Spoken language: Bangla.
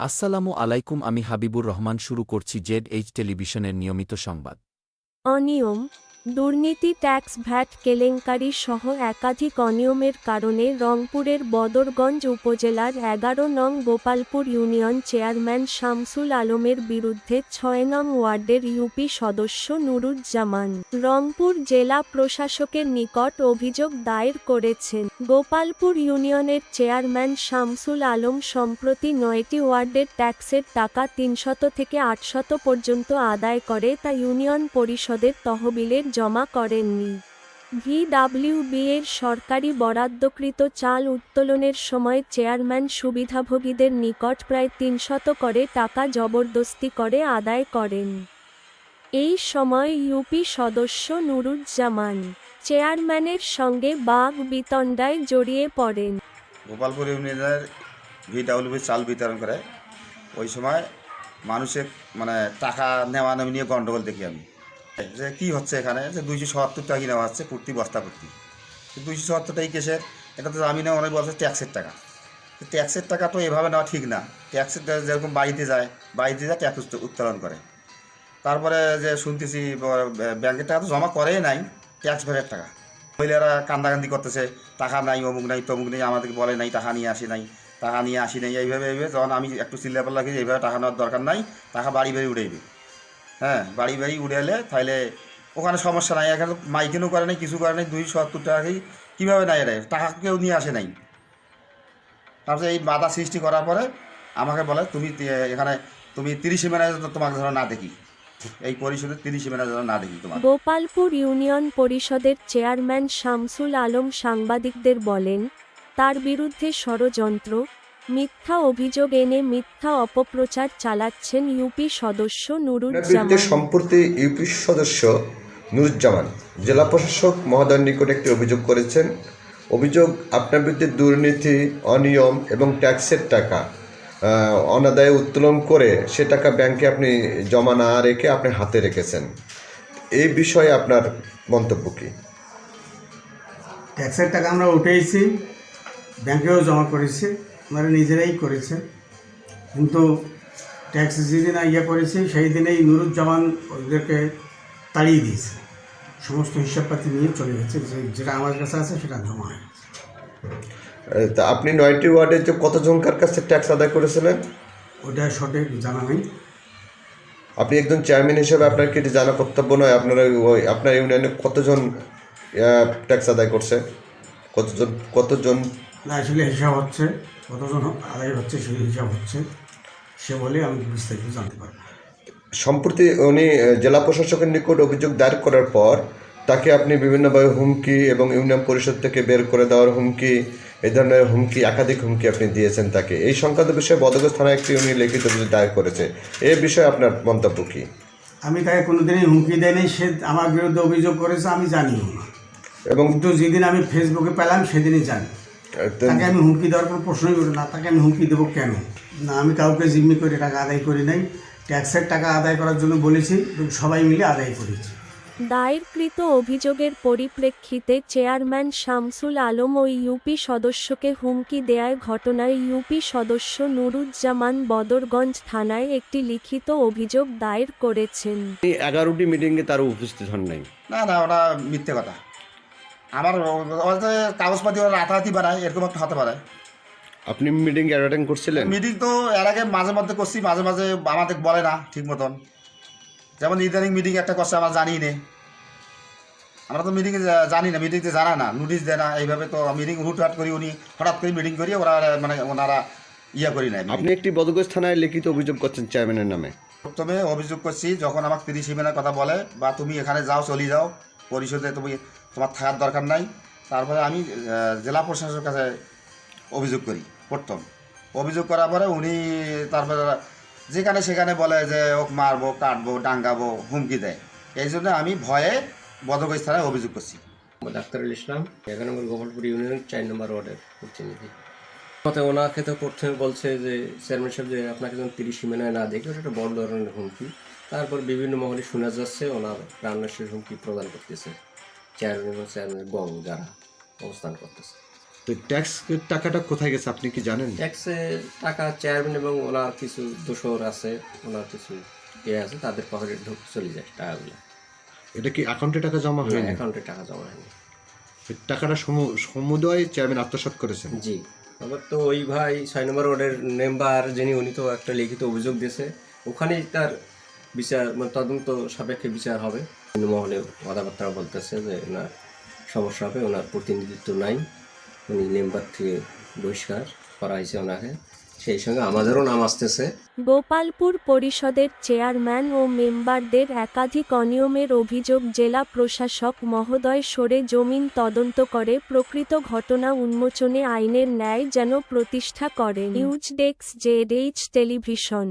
আসসালামু আলাইকুম আমি হাবিবুর রহমান শুরু করছি জেড এইচ টেলিভিশনের নিয়মিত সংবাদ। অনিয়ম দুর্নীতি, ট্যাক্স, ভ্যাট, কেলেঙ্কারি সহ একাধিক অনিয়মের কারণে রংপুরের বদরগঞ্জ উপজেলার এগারো নং গোপালপুর ইউনিয়ন চেয়ারম্যান শামসুল আলমের বিরুদ্ধে ছয় নং ওয়ার্ডের ইউপি সদস্য নুরুজ্জামান রংপুর জেলা প্রশাসকের নিকট অভিযোগ দায়ের করেছেন। গোপালপুর ইউনিয়নের চেয়ারম্যান শামসুল আলম সম্প্রতি নয়টি ওয়ার্ডের ট্যাক্সের টাকা তিনশত থেকে আটশত পর্যন্ত আদায় করে তা ইউনিয়ন পরিষদের তহবিলের জমা করেননি। ভিডাব্লিউবি এর সরকারি বরাদ্দকৃত চাল উত্তোলনের সময় চেয়ারম্যান সুবিধাভোগীদের নিকট প্রায় তিনশত করে টাকা জবরদস্তি করে আদায় করেন। এই সময় ইউপি সদস্য নুরুজ্জামান চেয়ারম্যানের সঙ্গে বাঘ বিতণ্ডায় জড়িয়ে পড়েন। গোপালপুর ইউনিয়নের ভিডাব্লিউবি চাল বিতরণ করে। ওই সময় মানুষের মানে টাকা নেওয়া নিয়ে গন্ডগোল দেখি আমি। যে কি হচ্ছে এখানে? যে দুইশো সত্তর টাকা নেওয়া হচ্ছে? প্রতি বস্তা প্রতি দুইশো সত্তর টাকা কেসের, এটা তো আমি নেওয়া অনেক বলছে ট্যাক্সের টাকা। ট্যাক্সের টাকা তো এভাবে নেওয়া ঠিক না। ট্যাক্সের যেরকম বাড়িতে যায় বাড়িতে যায় ট্যাক্স উত্তো- উত্তোলন করে। তারপরে যে শুনতেছি ব্যাংকের টাকা তো জমা করেই নাই, ট্যাক্স ভেরের টাকা। মহিলারা কান্দাকান্দি করতেছে, টাকা নাই, অমুক নাই, তমুক নেই, আমাদেরকে বলে নাই, টাকা নিয়ে আসি নাই, টাকা নিয়ে আসি নাই, এইভাবে এইভাবে। যখন আমি একটু চিল্লাপাল লাগি এইভাবে টাকা নেওয়ার দরকার নাই, টাকা বাড়ি বাড়ি উড়াইবে। হ্যাঁ বাড়ি বাড়ি উড়াইলে তাহলে ওখানে সমস্যা নাই, এখানে মাইকেনও করে নাই, কিছু করে নাই, দুই সত্তর টাকাই কীভাবে নাই এটা টাকা কেউ নিয়ে আসে নাই। তারপরে এই বাধা সৃষ্টি করার পরে আমাকে বলে, তুমি এখানে তুমি তিরিশ মিনিট তোমাকে ধরো না দেখি। এই পরিষদের তিরিশ যেন না দেখি তোমার গোপালপুর ইউনিয়ন পরিষদের চেয়ারম্যান শামসুল আলম সাংবাদিকদের বলেন, তার বিরুদ্ধে ষড়যন্ত্র মিথ্যা অভিযোগ এনে মিথ্যা অপপ্রচার চালাচ্ছেন ইউপি সদস্য নুরুজ্জামান। সম্প্রতি ইউপি সদস্য নুরুজ্জামান জেলা প্রশাসক মহোদয়ের নিকট একটি অভিযোগ করেছেন। অভিযোগ আপনার বিরুদ্ধে দুর্নীতি অনিয়ম এবং ট্যাক্সের টাকা আহ, অনাদায়ে উত্তোলন করে সে টাকা ব্যাংকে আপনি জমা না রেখে আপনি হাতে রেখেছেন। এই বিষয়ে আপনার মন্তব্য কী? ট্যাক্সের টাকা আমরা উঠেইছি ব্যাংকেও জমা করেছি। আমরা নিজেরাই করেছে। কিন্তু ট্যাক্স যেদিন ইয়ে করেছি সেই দিনেই নুরুজ্জামান ওদেরকে তাড়িয়ে দিয়েছে। সমস্ত হিসাবপাতি নিয়ে চলে গেছে যে যেটা আমার কাছে আছে সেটা জমা হয় তা আপনি নয়টি ওয়ার্ডে যে কতজনকার কাছে ট্যাক্স আদায় করেছিলেন? ওটা সঠিক জানা নেই। আপনি একজন চেয়ারম্যান হিসেবে আপনার কি এটি জানা কর্তব্য নয় আপনার ওই- আপনার ইউনিয়নে কতজন ট্যাক্স আদায় করছে? কতজন কতজন আসলে হিসাব হচ্ছে কতজন আদায় হচ্ছে সেই হিসাব হচ্ছে। সে বলে আমি বিস্তারিত জানতে পারব। সম্প্রতি উনি জেলা প্রশাসকের নিকট অভিযোগ দায়ের করার পর তাকে আপনি বিভিন্নভাবে হুমকি এবং ইউনিয়ন পরিষদ থেকে বের করে দেওয়ার হুমকি এই ধরনের হুমকি একাধিক হুমকি আপনি দিয়েছেন তাকে। এই সংক্রান্ত বিষয়ে বদগজ থানায় একটি উনি লিখিত অভিযোগ দায়ের করেছে। এ বিষয়ে আপনার মন্তব্য কী? আমি তাকে কোনোদিনই হুমকি দেয়নি সে আমার বিরুদ্ধে অভিযোগ করেছে আমি জানিও না। এবং কিন্তু যেদিন আমি ফেসবুকে পেলাম সেদিনই জানি। তাকে আমি হুমকি দেওয়ার কোনো প্রশ্নই করি না তাকে আমি হুমকি দেবো কেন? না আমি কাউকে জিম্মি করে টাকা আদায় করি নাই। ট্যাক্সের টাকা আদায় করার জন্য বলেছি সবাই মিলে আদায় করেছি। দায়েরকৃত অভিযোগের পরিপ্রেক্ষিতে চেয়ারম্যান শামসুল আলম ও ইউপি সদস্যকে হুমকি দেয়ার ঘটনায় ইউপি সদস্য নুরুজ্জামান বদরগঞ্জ থানায় একটি লিখিত অভিযোগ দায়ের করেছেন। এগারোটি মিটিংয়ে তারা উপস্থিত হন নাই। না না ওরা মিথ্যে কথা। আমার কাগজপাতি ওরা রাতারাতি বানায় এরকম একটা হতে পারে আপনি মিটিং অ্যাটেন্ড করছিলেন? মিটিং তো এর আগে মাঝে মধ্যে করছি মাঝে মাঝে আমাদের বলে না ঠিক মতন। যেমন ইদানিং মিটিং একটা করছে আমরা জানি নে। আমরা তো মিটিংয়ে জানি না মিটিংতে জানা না নোটিশ দেয় না। এইভাবে তো মিটিং হুটহাট করি উনি হঠাৎ করে মিটিং করি ওরা মানে ওনারা ইয়া করি নাই আপনি একটি বদগজ থানায় লিখিত অভিযোগ করছেন চেয়ারম্যানের নামে। প্রথমে অভিযোগ করছি যখন আমাকে তিরিশ ইমেনের কথা বলে বা তুমি এখানে যাও চলে যাও পরিষদে তুমি তোমার থাকার দরকার নাই। তারপরে আমি জেলা প্রশাসকের কাছে অভিযোগ করি, প্রথম। অভিযোগ করার পরে উনি তারপরে যেখানে সেখানে বলে যে, ওক, মারবো, কাটবো, ডাঙ্গাবো, হুমকি দেয়। এই জন্য আমি ভয়ে বদগজ থানায় অভিযোগ করছি। আখতারুল ইসলাম এগারো নম্বর গোপালপুর ইউনিয়ন, চার নম্বর ওয়ার্ডের প্রতিনিধি। মতে ওনাকে তো প্রথমে বলছে যে, চেয়ারম্যান সাহেব যে, আপনাকে যখন তিরিশ সীমানায় না দেখে, ওটা একটা বড় ধরনের হুমকি। তারপর বিভিন্ন মহলে শোনা যাচ্ছে, ওনার প্রাণনাশের হুমকি প্রদান করতেছে। চেয়ারম্যান এবং চেয়ারম্যানের গং যারা অবস্থান করতেছে। তো ট্যাক্স টাকাটা কোথায় গেছে আপনি কি জানেন? ট্যাক্সের টাকা চেয়ারম্যান এবং ওনার কিছু দোষর আছে ওনার কিছু ইয়ে আছে তাদের পকেটে ঢুক চলে যায় টাকাগুলো। এটা কি অ্যাকাউন্টে টাকা জমা হয়নি? অ্যাকাউন্টে টাকা জমা হয়নি। টাকাটা সমু- সমুদয় চেয়ারম্যান আত্মসাৎ করেছেন? জি। আবার তো ওই ভাই ছয় নম্বর ওয়ার্ডের মেম্বার যিনি উনি তো একটা লিখিত অভিযোগ দিয়েছে। ওখানেই তার বিচার মানে তদন্ত সাপেক্ষে বিচার হবে। কিন্তু মহলে কথাবার্তা বলতেছে যে ওনার সমস্যা হবে, ওনার প্রতিনিধিত্ব নাই, উনি মেম্বার থেকে বহিষ্কার করা হয়েছে ওনাকে। সেই সঙ্গে আমাদেরও নাম আসতেছে। গোপালপুর পরিষদের চেয়ারম্যান ও মেম্বারদের একাধিক অনিয়মের অভিযোগ জেলা প্রশাসক মহোদয় সরে জমিন তদন্ত করে প্রকৃত ঘটনা উন্মোচনে আইনের ন্যায় যেন প্রতিষ্ঠা করেন। News desk Z television.